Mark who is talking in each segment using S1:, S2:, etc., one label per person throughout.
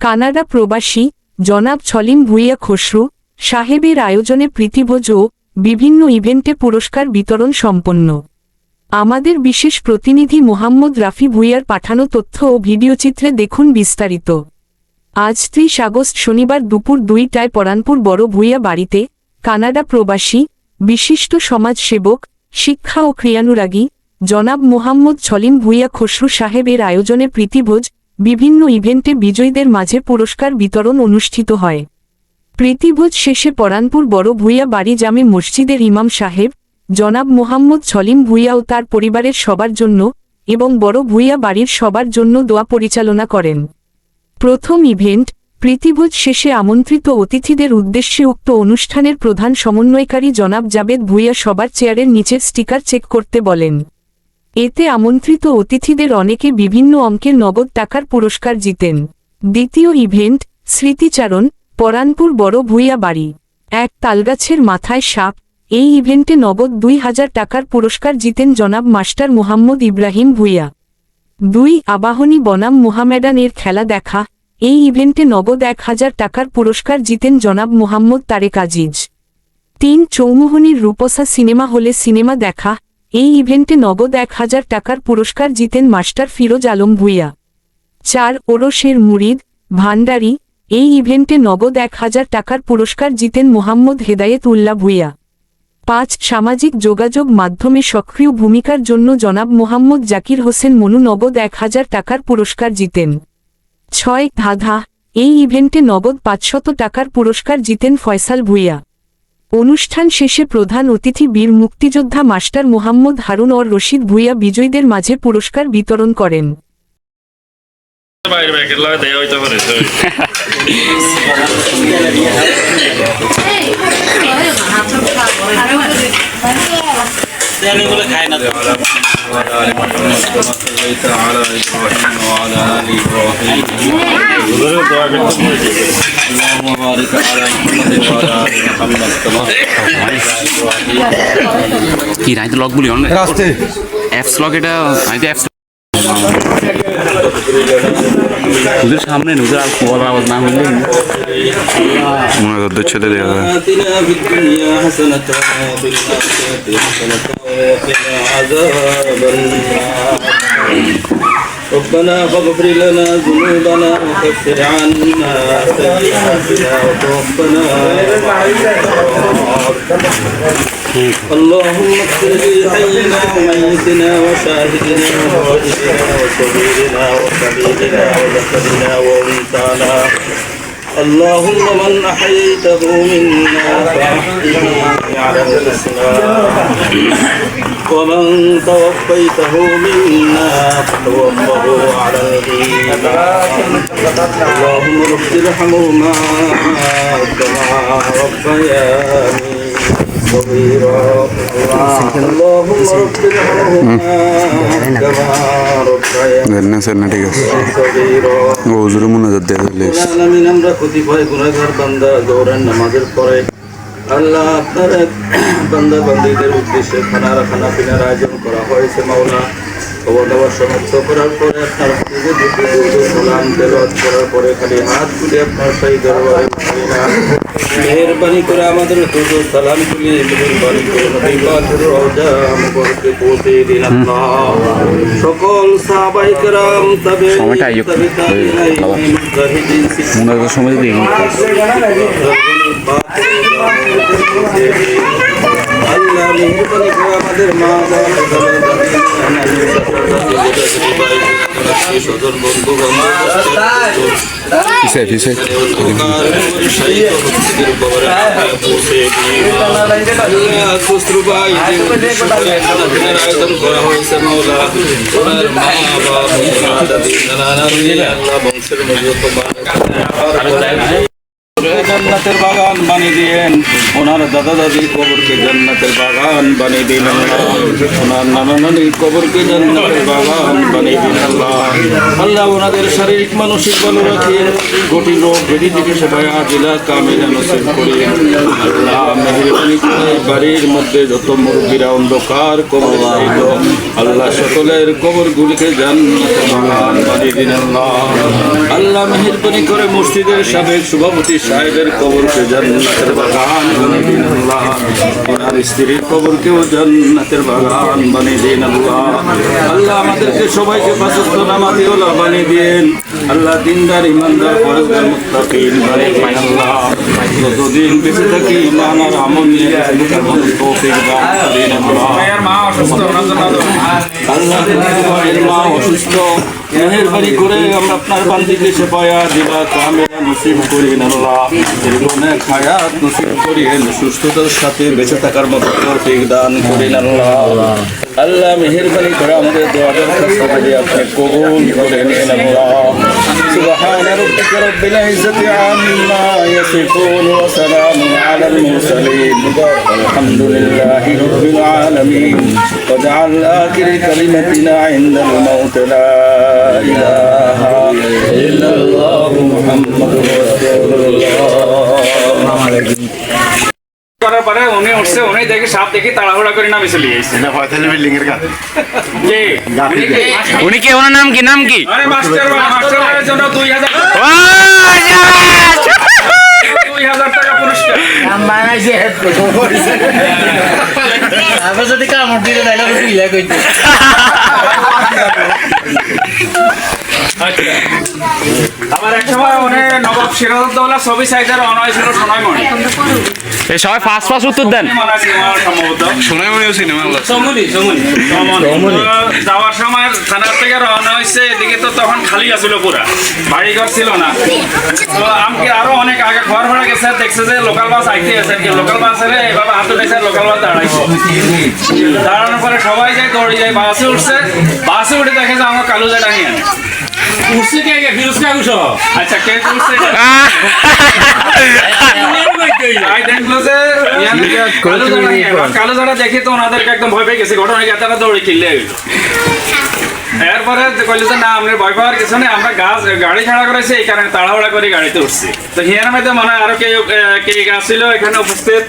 S1: Canada প্রবাসী জনাব ছলিম ভুইয়া খসরু সাহেবের আয়োজনে প্রীতিভোজ ও বিভিন্ন ইভেন্টে পুরস্কার বিতরণ সম্পন্ন। আমাদের বিশেষ প্রতিনিধি মোহাম্মদ রাফি ভুইয়ার পাঠানো তথ্য ও ভিডিওচিত্রে দেখুন বিস্তারিত। আজ ত্রিশ আগস্ট শনিবার দুপুর দুইটায় পরানপুর বড় ভুইয়া বাড়িতে কানাডা প্রবাসী, বিশিষ্ট সমাজসেবক, শিক্ষা ও ক্রিয়ানুরাগী জনাব মোহাম্মদ ছলিম ভুইয়া খসরু সাহেবের আয়োজনে প্রীতিভোজ বিভিন্ন ইভেন্টে বিজয়ীদের মাঝে পুরস্কার বিতরণ অনুষ্ঠিত হয়। প্রীতিভোজ শেষে পরানপুর বড় ভুইয়া বাড়ি জামে মসজিদের ইমাম সাহেব, জনাব মোহাম্মদ ছলিম ভুইয়া ও তার পরিবারের সবার জন্য এবং বড় ভুইয়া বাড়ির সবার জন্য দোয়া পরিচালনা করেন। প্রথম ইভেন্ট, প্রীতিভোজ শেষে আমন্ত্রিত অতিথিদের উদ্দেশ্যে উক্ত অনুষ্ঠানের প্রধান সমন্বয়কারী জনাব জাবেদ ভুইয়া সবার চেয়ারের নিচের স্টিকার চেক করতে বলেন। এতে আমন্ত্রিত অতিথিদের অনেকে বিভিন্ন অঙ্কের নগদ টাকার পুরস্কার জিতেন। দ্বিতীয় ইভেন্ট, স্মৃতিচারণ, পরানপুর বড় ভুইয়া বাড়ি। এক তালগাছের মাথায় সাপ। এই ইভেন্টে নগদ দুই হাজার টাকার পুরস্কার জিতেন জনাব মাস্টার মোহাম্মদ ইব্রাহিম ভুইয়া। দুই আবাহনী বনাম মোহামেডানের খেলা দেখা। এই ইভেন্টে নগদ এক হাজার টাকার পুরস্কার জিতেন জনাব মোহাম্মদ তারেক আজিজ। তিন চৌমুহনীর রূপসা সিনেমা হলে সিনেমা দেখা। এই ইভেন্টে নগদ এক হাজার টাকার পুরস্কার জিতেন মাস্টার ফিরোজ আলম ভুইয়া। চার ওরসের মুরিদ, ভান্ডারি, এই ইভেন্টে নগদ এক হাজার টাকার পুরস্কার জিতেন মোহাম্মদ হেদায়েত উল্লাহ ভুইয়া। পাঁচ সামাজিক যোগাযোগ মাধ্যমে সক্রিয় ভূমিকার জন্য জনাব মোহাম্মদ জাকির হোসেন মনু নগদ এক হাজার টাকার পুরস্কার জিতেন। ছয় ধাঁধা, এই ইভেন্টে নগদ পাঁচশত টাকার পুরস্কার জিতেন ফয়সাল ভুইয়া। অনুষ্ঠান শেষে প্রধান অতিথি বীর মুক্তিযোদ্ধা মাস্টার মোহাম্মদ হারুন অর রশিদ ভুইয়া বিজয়ীদের মাঝে পুরস্কার বিতরণ করেন
S2: খায় না।
S3: وعلى آل محمد كما صليت على إبراهيم وعلى آل إبراهيم اللهم بارك على محمد وعلى آل محمد كما باركت على إبراهيم
S4: কি নাই তো লক বলি অনেক
S5: রাস্তে
S4: অ্যাপস লক এটা আমি তো অ্যাপস ওদের সামনে ওদের আর কোয়াল আওয়াজ না হইলে মনে ছেলে দেখা যায়।
S3: ربنا فاغفر لنا ذنوبنا وكفر عنا سيئاتنا وتوفنا اللهم اغفر لحينا وميتنا وشاهدنا وغائبنا وصغيرنا وكبيرنا وذكرنا وأنثانا اللهم من أحييته منا فأحيه على الإسلام ومن توفيته منا فتوفه على الإيمان اللهم رب ارحمهما كما ربياني. আল্লাহ আপনার এক উদ্দেশ্যে খানা খানা পিনার আয়োজন করা হয়েছে মাওলা খবর দাবার সমাপ্ত করার পরে আপনার সালাম করার পরে খালি আপনার সেই দরবারে মেহেরবানি করে আমাদের দুরূদ ও সালাম তুলে মেহেরবানি করে নবী পাকের রওজা মুবারকে পৌঁছে দিন আল্লাহ সকল সাহাবাই کرام তবে
S4: সময়টা আইয়ো।
S3: তবে তাবিঈন, মুজাহিদিন,
S4: মনে হয় সময় দিই
S3: আল্লাহ মেহরবানি করে আমাদের মা
S4: পিছাই পিছাই
S3: আয়োজন করা হয়েছে মৌলা ওনার মা বাবা বংশের মধ্যে জান্নাতের বাগান বানিয়ে দিয়েন ওনার দাদা দাদির কবরকে জান্নাতের বাগান বানিয়ে দিন ওনার নানা নানির কবরকে জান্নাতের বাগান বানিয়ে দিন আল্লাহ আল্লাহ ওনাদের শারীরিক, মানসিক ভালো রাখিয়ে কঠিন রোগ বেদি থেকে সেবায় আজিলা কামিলা নসিব করিয়ে আল্লাহ মেহরবানি করে বাড়ির মধ্যে যত মুরব্বীরা অন্ধকার কবর আল্লাহ সকলের কবরগুলিকে জান্নাতের বাগান বানিয়ে দিন আল্লাহ আল্লাহ মেহরবানি করে মসজিদের সাবেক সভাপতি সাহেবের কবরকে জান্নাতের বাগান বানিয়ে দিন আল্লাহ। ওনার স্ত্রীর কবরকেও জান্নাতের বাগান বানিয়ে দিন আল্লাহ। আল্লাহ আমাদেরকে সবাইকে বাসস্থ নামাজিওলা বানিয়ে দিন। আল্লাহ দিনদার ইমানদার পরেজগার মুত্তাকিন দিন আল্লাহ। যতদিন বেঁচে থাকি, ইমান আর আমল নিয়ে তৌফিক দান দিন আল্লাহ। আল্লাহ মায়ের মা অসুস্থ মেহেরবানি করে আমরা আপনার বান্দিকে সেপায়া দিবা কামেরা নসিব করিন আল্লাহ। অনেক হায়াত নসিব সুস্থতার সাথে বেঁচে থাকার মতো তৌফিক দান করিন আল্লাহ। আল্লাহ মেহেরবানি করে আমাদের দোয়া দরখাস্ত আপনি কবুল করে আল্লাহ। سبحان ربك رب العزة عما يصفون وسلام على المرسلين. والحمد لله رب العالمين. واجعل آخر كلمتنا عند الموت. لا إله إلا الله محمد رسول الله.
S6: করার পরে উনি উঠছে উনি দেখে সাপ দেখে তাড়াহুড়া করে নামে চলে গেছে। কে? উনি কে?
S4: উনি কি ওনার নাম কি? নাম কি?
S6: আরে মাস্টার মাস্টারের জন্য
S2: আবার যদি কামড় দিলে তাহলে কইতে।
S6: আবার এক সময় উনি নবাব সিরাজউদ্দৌলা ছবি সাইজের অনয় ছিল সোনাইমণি।
S4: এই সবাই ফার্স্ট ফার্স্ট উত্তর দেন। সোনাইমণিও সিনেমা
S6: সমনি সমনি সমনি যাওয়ার সময় থানার থেকে রওনা হয়েছে এদিকে তো তখন খালি আছিল পুরা। বাড়ি ঘর ছিল না। তো আমাকে আরও অনেক আগে ঘর ভাড়া গেছে দেখছে যে লোকাল বাস আইতে আছে কি লোকাল বাস এলে এভাবে হাতে দেখছে লোকাল বাস দাঁড়াইছে দাঁড়ানোর পরে সবাই যায় দৌড়ে যায় বাসে উঠছে। বাসে উঠে দেখে যে আমার কালু জাটা নিয়ে আনে
S2: উঠছে কে কে ফিরোজ কাকু সহ
S6: আচ্ছা কে তুলছে আই দেখল যে কালো জাটা নিয়ে আনে। কালো জাটা দেখে তো ওনাদেরকে একদম ভয় পেয়ে গেছে ঘটনা তারা দৌড়ে কিনলে এরপরে কইলে যে না আমরা ভয় পাওয়ার কিছু নেই আমরা গাছ গাড়ি ছাড়া করেছি এই কারণে তাড়াহুড়া করে গাড়িতে উঠছি। তো হিয়ার মধ্যে মনে হয় আরও কে কে ছিল এখানে উপস্থিত?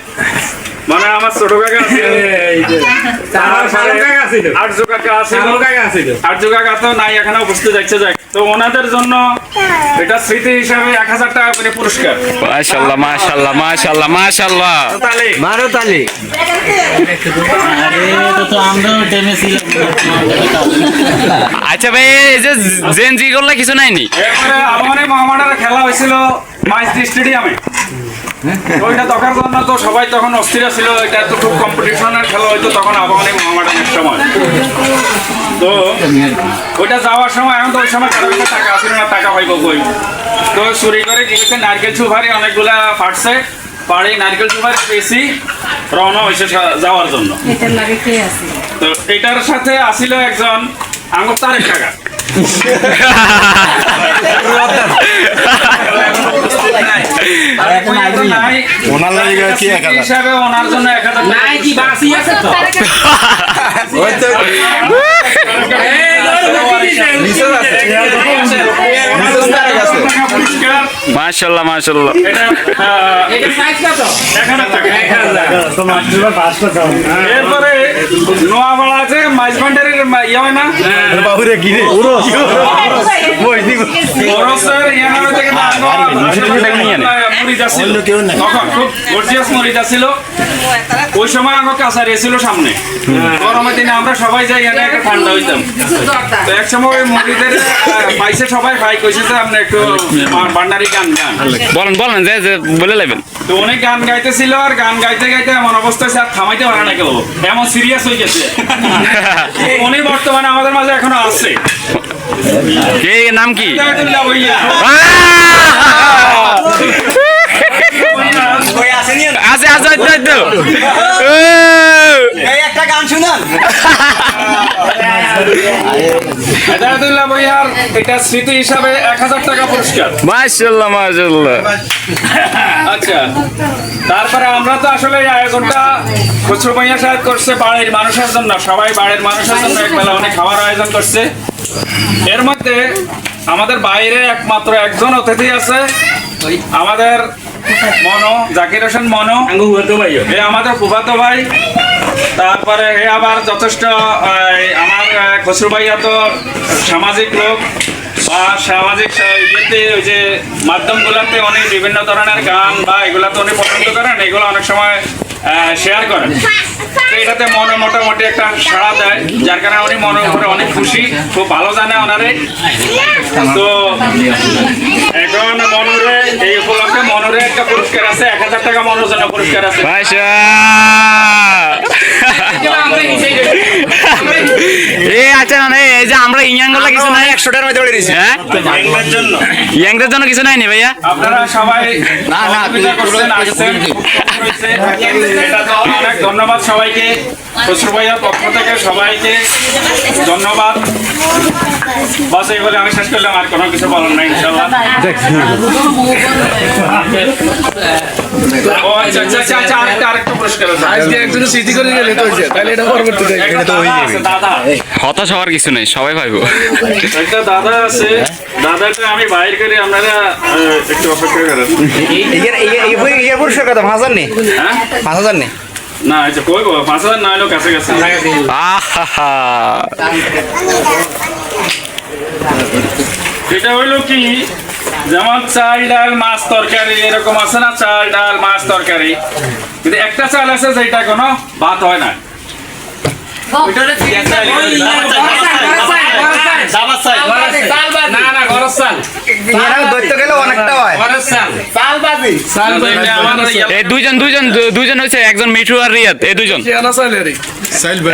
S6: মানে আমার ছোট কাকা জো কাকা কাকা তো। নাই এখানে উপস্থিত যাচ্ছে যাক তো ওনাদের জন্য এটা স্মৃতি হিসাবে এক হাজার টাকা করে পুরস্কার।
S4: মাশাল্লাহ মাশাল্লাহ মাশাল্লাহ মাশাল্লাহ
S6: তাহলে
S2: মারো তালি আরে তো তো আমরাও টেনে ছিলাম
S4: আচ্ছা ভাই এই যে জেন জি করলে কিছু নাইনি
S6: আমাদের খেলা হয়েছিল মাইজদি স্টেডিয়ামে। ওইটা দেখার জন্য তো সবাই তখন অস্থির ছিল এটা তো খুব কম্পিটিশনের খেলা হইতো তখন আবাহনী সময়। তো ওইটা যাওয়ার সময় এখন তো ওই সময় কারও কাছে টাকা আসলে না টাকা পাইব কই? তো চুরি করে হচ্ছে নারকেল সুপারি অনেকগুলা ফাটছে। পাড়ি নারকেল সুপারি পেয়েছি রওনা হয়েছে যাওয়ার জন্য। তো এটার সাথে আসিল একজন আঙুর তারেক টাকা ওনার হিসাবে ওনার জন্য এক হাজার নাই কি বাসি আছে তো।
S4: মাশাল্লাহ মাশাল্লাহ
S6: এরপরে আছে ইয়ে হয় না? ইয়ে ওই সময় আমার কাছারি ছিল সামনে। গরমের দিনে আমরা সবাই যাই এখানে একটা ঠান্ডা হইতাম। তো এক সময় ওই মরিদের পাইছে সবাই খাই কইছে যে আপনি একটু বান্ডারি গান গান।
S4: বলেন বলেন যে বলে লাইবেন।
S6: তো অনেক গান গাইতেছিল আর গান গাইতে গাইতে এমন অবস্থা থামাইতে পারে না কেউ। এমন সিরিয়াস হয়ে গেছে। উনি বর্তমানে আমাদের মাঝে এখনও আছে।
S4: কে নাম কি। আছে। আছে ও!
S6: হেদায়তুল্লাহ ভাইয়ার এটা স্মৃতি হিসাবে এক হাজার টাকা পুরস্কার।
S4: মাশাল্লাহ মাশাল্লাহ
S6: আচ্ছা তারপরে আমরা তো আসলে এই আয়োজনটা খুচরো ভাইয়া সাহেব করছে বাড়ির মানুষের জন্য। সবাই বাড়ির মানুষের জন্য একবেলা অনেক খাবার আয়োজন করছে। এর মধ্যে আমাদের বাইরে একমাত্র একজন অতিথি আছে। আমাদের মনো জাকির হোসেন মনো। এ আমাদের ফুফাতো ভাই। তারপরে এ আবার যথেষ্ট আমার খসরু ভাইয়া তো সামাজিক লোক। বা সামাজিক ইয়েতে ওই যে মাধ্যমগুলোতে অনেক বিভিন্ন ধরনের গান বা এগুলো তো অনেক পছন্দ করেন এগুলো অনেক সময় শেয়ার করেন। তো এটাতে মনে মোটামুটি একটা সাড়া দেয় যার কারণে উনি মনের উপরে অনেক খুশি খুব ভালো জানে ওনারে। তো এখন মনোরে এই উপলক্ষে মনোরে একটা পুরস্কার আছে এক হাজার টাকা মনোর জন্য পুরস্কার আছে।
S4: এ আচ্ছা না এই যে আমরা ইয়াং কিছু নাই। একশো টাকার মধ্যে দিছি হ্যাঁ? ইয়াংদের জন্য। কিছু নাই নি ভাইয়া?
S6: আপনারা সবাই সহযোগিতা করছেন আসছেন হয়েছে। এটা তো অনেক ধন্যবাদ সবাইকে। খসরু ভাইয়ার পক্ষ থেকে সবাইকে ধন্যবাদ। বাস এই বলে আমি শেষ করলাম আর কোনো কিছু বলার নাই আচ্ছা আচ্ছা আচ্ছা আচ্ছা আরেকটা আরেকটা পুরস্কার আছে।
S5: আজকে একজন স্মৃতি করে গেলে তো তাহলে এটা পরবর্তীতে
S6: একটা দাদা আছে, দাদা
S4: হতাশ হওয়ার কিছু নেই সবাই পাইবো
S6: একটা দাদা আছে দাদাটা আমি বাইর করে আপনারা একটু অপেক্ষা করেন।
S5: পুরস্কার কথা পাঁচ হাজার নেই
S6: হ্যাঁ?
S5: পাঁচ হাজার নেই
S6: না কই পাঁচ হাজার না হলেও কাছে কাছে।
S4: আহা
S6: এটা হইল কি? যেমন চাল ডাল মাছ তরকারি এরকম আছে না চাল ডাল মাছ তরকারি? কিন্তু একটা চাল আছে যেটা কোনো ভাত হয় না।
S4: দুইজন দুইজন দুইজন হয়েছে একজন মিঠু আর রিয়াদ এই দুইজন।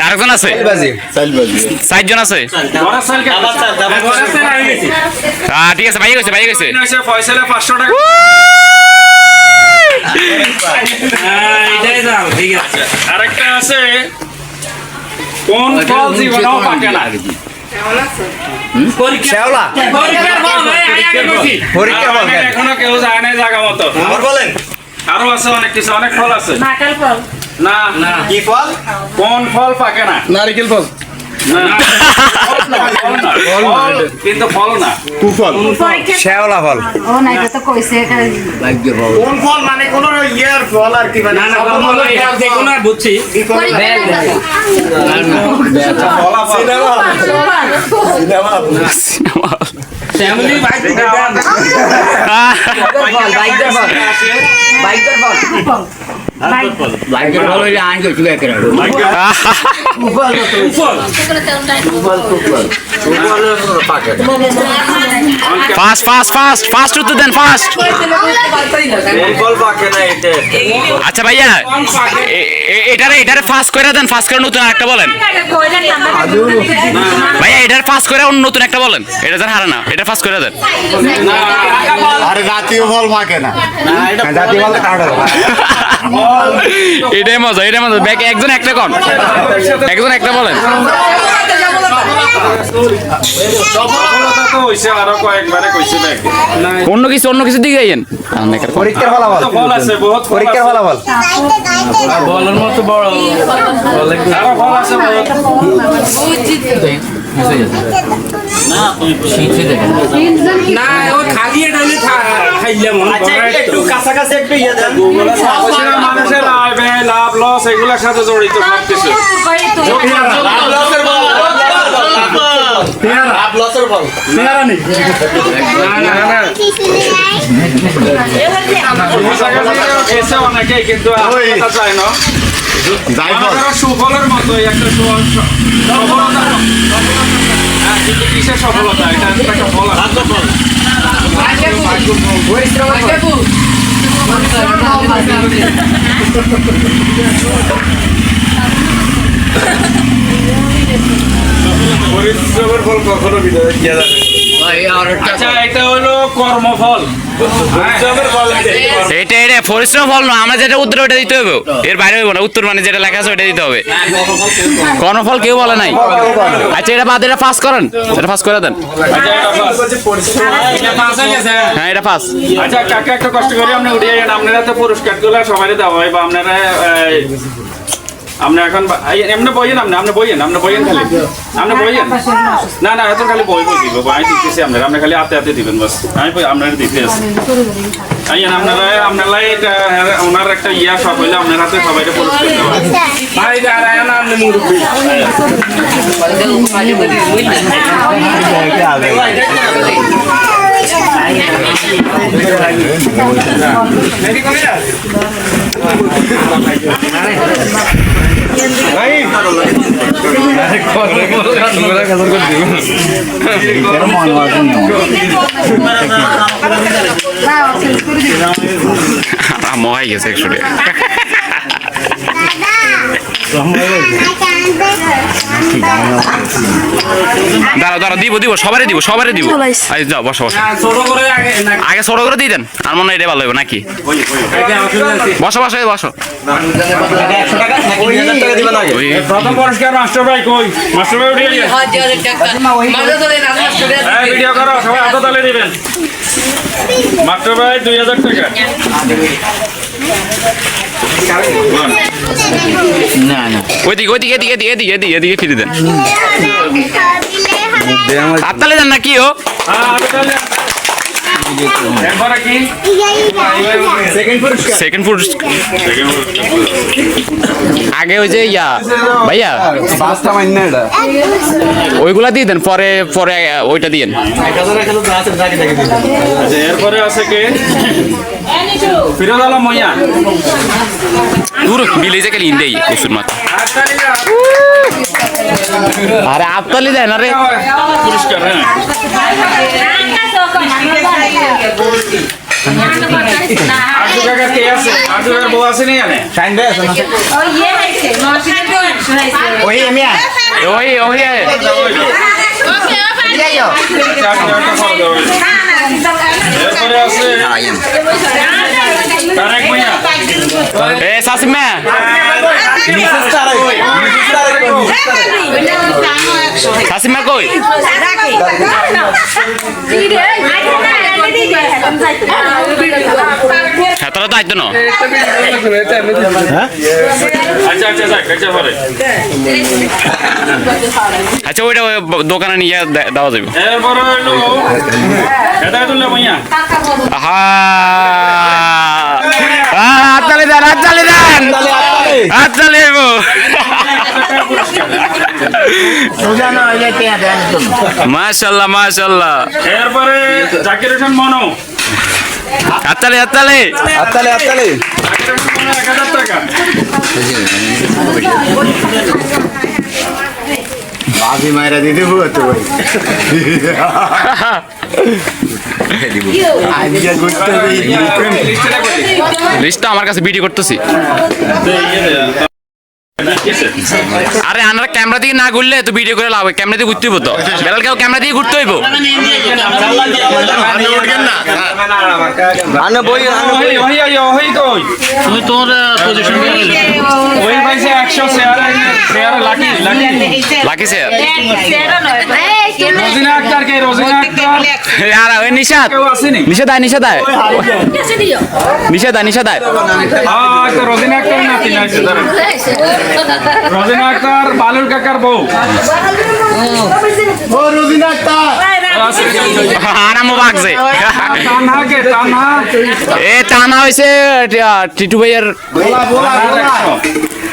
S4: আরেকজন আছে? চারজন আছে। আহ, ঠিক আছে ভাই গেছে ভাই গেছে।
S6: ফয়সালে পাঁচশো টাকা। আরেকটা আছে কোন ফল জীবনেও পাকে না? আমাদের এখনও কেউ যায় না জায়গা মতো।
S5: বলেন।
S6: আরও আছে অনেক কিছু অনেক ফল আছে। না না।
S5: কি ফল?
S6: কোন ফল পাকে না?
S5: নারিকেল ফল।
S6: না। ফল না, ফল না। ফল, কিন্তু
S5: শ্যাওলা ফল।
S7: ও না এটা তো কইছে এটা
S5: কোন ফল মানে কোন ইয়ার ফল আর কি মানে
S4: ফাস্ট ফাস্ট ফাস্ট ফাস্ট উত্তর দেন ফাস্ট আচ্ছা ভাইয়া এটারে এটারে ফাস্ট করে দেন ফাস্ট করে নতুন একটা বলেন। ভাইয়া এটার ফাস্ট করে অন্য নতুন একটা বলেন। এটা যেন হারে না এটা ফাস্ট করে দেন।
S8: আরে জাতীয় ফল ফাঁকে না।
S5: জাতীয় ফল কাটা
S4: এটাই মজা এটাই মজা। ব্যাক একজন একটা কন একজন একটা বলেন। অন্য কিছু অন্য কিছু দিকে আইয়েন।
S5: পরীক্ষার ফলাফল।
S6: তো ফল আছে। আরও ফল আছে বহুত বলছিলাম মানুষের লাভ লস এগুলোর সাথে জড়িত কিন্তু না। আমাদেরও সুফলের মতো একটা সফলতা কিসের সফলতা এটা একটা ফল আছে। পরিশ্রমের ফল কখনো বিদায়। আচ্ছা এটা হলো কর্মফল
S4: এটা এটা পরিশ্রম ফল না আমরা যেটা উত্তর ওটা দিতে হবে এর বাইরে হইব না, উত্তর মানে যেটা লেখা আছে ওটা দিতে হবে। কর্মফল কেউ বলে নাই। আচ্ছা এটা বাদ, এটা পাস করেন। এটা পাস করে দেন।
S6: হয়ে,
S4: এটা পাস
S6: আচ্ছা কাকে, একটা কষ্ট করে আপনি উঠিয়ে গেলেন আপনারা তো পুরস্কারগুলো সবাই দেওয়া হয় বা আপনারা আপনি এখন এমনি বইয়েন আপনি আপনি বইয়েন আপনি বইয়েন খালি। আপনি বইয়েন না না এত খালি বই বই দিব আমি দিতেছি আপনারা আপনি খালি হাতে হাতে দিবেন বাস। আমি বই- আপনারা দিতে আছি। আইয়েন আপনারা আপনারা এটা ওনার একটা ইয়া সব হইলে আপনার হাতে সবাইকে পুরস্কার দেওয়া। ভাই না আপনি মুরব্বী।
S4: মহাই গেছে একশো টাকা দাঁড়া দাঁড়া দিব দিব সবারই দিব সবারই দিব। আই যাও বসো বসো।
S6: আগে
S4: আগে ছোট করে দিয়ে দেন আর মনে হয় এটা ভালো হবে নাকি? বসো বসো বসো।
S6: হ্যাঁ ভিডিও করো সবাই হাতে তালে দিবেন। মাস্টার ভাই দুই হাজার টাকা।
S4: ওইদিকে ওইদিকে এদিকে এদিকে এদিকে এদিকে এদিকে ফিরে দেন। হাততালি দেন না কি ও?
S6: হ্যাঁ
S4: আগে ওই যে ইয়া ভাইয়া ওইগুলা দিয়ে দেন পরে পরে ওইটা দিয়েন
S6: আচ্ছা এরপরে আছে কে? ফিরোজ আলম মইয়া।
S4: দূর বিলে যে গেলি ইন্দেই ওষুধ মাথা। আরে আপতালি দেন আরে
S6: পুরস্কার হ্যাঁ। নি জানে
S4: ওই ওই সাসিমা সাসিমা কই হ্যাঁ তোরা তো আইতো না
S6: আচ্ছা আচ্ছা আচ্ছা
S4: আচ্ছা ওইটা ওই দোকানে নিয়ে দে- দেওয়া যাবে হাততালি দেন হাততালি দেন! হাততালি দেবো। মাশাল্লাহ মাশাল্লাহ।
S6: এরপরে জাকির হোসেন মনো।
S4: হাততালি
S6: জাকির হোসেন মনো টাকা।
S8: বাকি মায়েরা দিতে তো ভাই।
S6: লিস্টটা
S4: আমার কাছে বিডি করতেছি। আরে আমরা ক্যামেরা দিয়ে না ঘুরলে তো ভিডিও করে লাভ। ক্যামেরা দিয়ে ঘুরতে হইব তো। বেলাল কেউ ক্যামেরা দিয়ে ঘুরতে হইব।
S6: Lucky Lucky
S4: Lucky sir
S6: Rozina Akter কে? রোজিনা আক্তার?
S4: আর ওই নিশাদ
S6: কেউ
S4: আয় নিশাদ আয়। নিশাদ আয় নিশাদ আয়।
S6: রোজিনা আক্তার নাতি লাগছে ধরেন রোজিনা আক্তার বালুর কাকার বউ।
S8: ও রোজিনা আক্তার।
S4: আরামও বাগছে
S6: তানহা কে? তানহা?
S4: এ টানা হয়েছে টিটু ভাইয়ের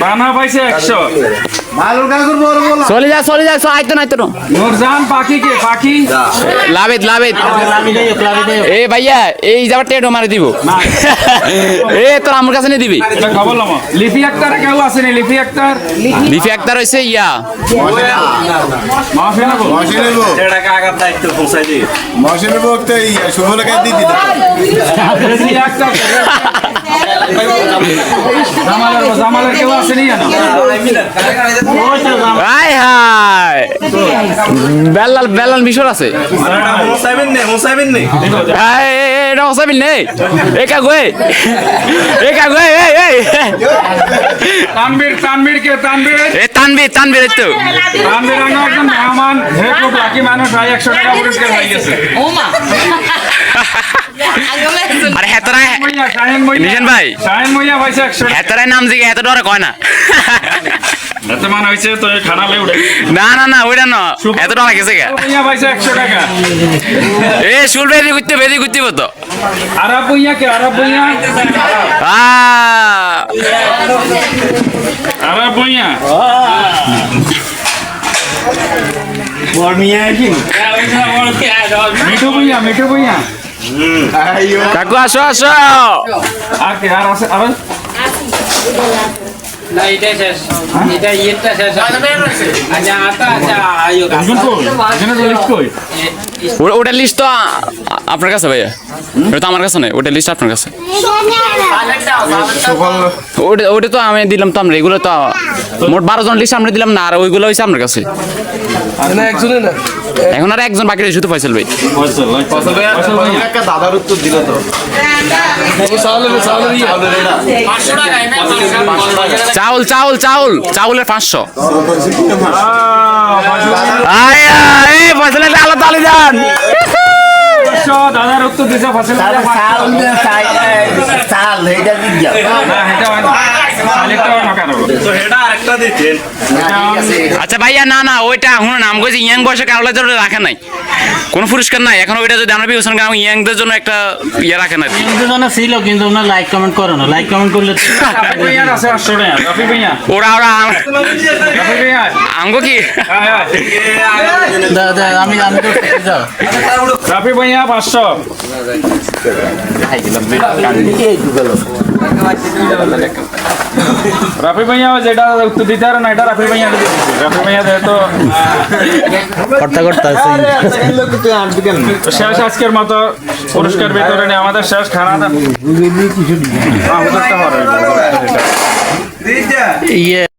S6: তানহা পাইছে একশো।
S4: চলে যা চলে যা আইতো না আইতো না।
S6: পাখি কে পাখি?
S4: লাভেদ লাভেদ এ ভাইয়া এই যাবার টেটো মারি দিব। এ তোর আমার কাছে নিয়ে দিবি।
S6: এটা খবর লম। লিপি আক্তার কেউ আসেনি লিপি আক্তার?
S4: লিফি আক্তার হয়েছে ইয়া।
S6: মাফি না বল
S8: মশে
S4: বেলাল বেলাল মিশর আছে। এই, এই, এই, এটা ওসাবিল নেই। একা গোয়ে একা গোয়ে এই এই
S6: তানবীর তানবীর কে তানবীর
S4: এ তানবীর তানবীর তো।
S6: তানবীর অন্য একজন মেহমান হে খুব লাকি মানুষ ভাই একশো টাকা পুরস্কার হয়ে গেছে।
S4: আরে হেতরা
S6: মইয়া শাহিন মইয়া।
S4: নিশান ভাই।
S6: টাকা
S4: হেতরাই নাম জিগে হেত ডরে কয় না।
S6: এত মান
S4: না না না ওইটা না এত ডরে গেছে গা
S6: টাকা।
S4: এ শুল বেরি করতে বেরি করতে তো।
S6: আরব বইয়া কে আরব বইয়া
S4: আ
S6: আরব বইয়া মিঠু বইয়া মিঠু বইয়া
S4: কাকু আসো আসো।
S2: না শেষ। আচ্ছা আচ্ছা
S6: এখানে তো লিস্ট
S4: তো আপনার কাছে ভাইয়া। ওটা তো আমার কাছে নেই ওটার লিস্ট আপনার কাছে। ওটা ওটা তো আমি দিলাম তো আমরা এগুলো তো মোট বারো জন লিস্ট আমরা দিলাম না আর ওইগুলো হয়েছে আপনার কাছে। এখন আর একজন বাকি রয়েছে শুধু ফয়সাল ভাই।
S8: দাদার উত্তর দিল তো।
S4: চাউল চাউল চাউল চাউলের পাঁচশো। আলাদা তালি যান
S6: দাদার উত্তর দিছে এটা
S4: আচ্ছা ভাইয়া না না ওইটা শুনুন নাম কইছি ইয়াং বয়সে কারোর জন্য রাখে নাই। কোনো পুরস্কার নাই এখন ওইটা যদি আমরা বিবেচনা করি ইয়াংদের জন্য একটা ইয়ে রাখে না।
S2: ছিল কিন্তু ওনার লাইক কমেন্ট করো না। লাইক কমেন্ট করলে
S4: ওরা ওরা কি?
S6: হ্যাঁ, হ্যাঁ।
S2: আমি আমি তো যাও।
S6: রাফি ভাইয়া পাঁচশো। রাফি ভাইয়া যেটা উত্তর দিতে পারে না এটা রাফি ভাইয়া রাফি ভাইয়া যেহেতু
S2: কর্তা কর্তা
S6: তো শেষ আজকের মতো পুরস্কার বিতরণে আমাদের শেষ। খানা
S2: ইয়ে।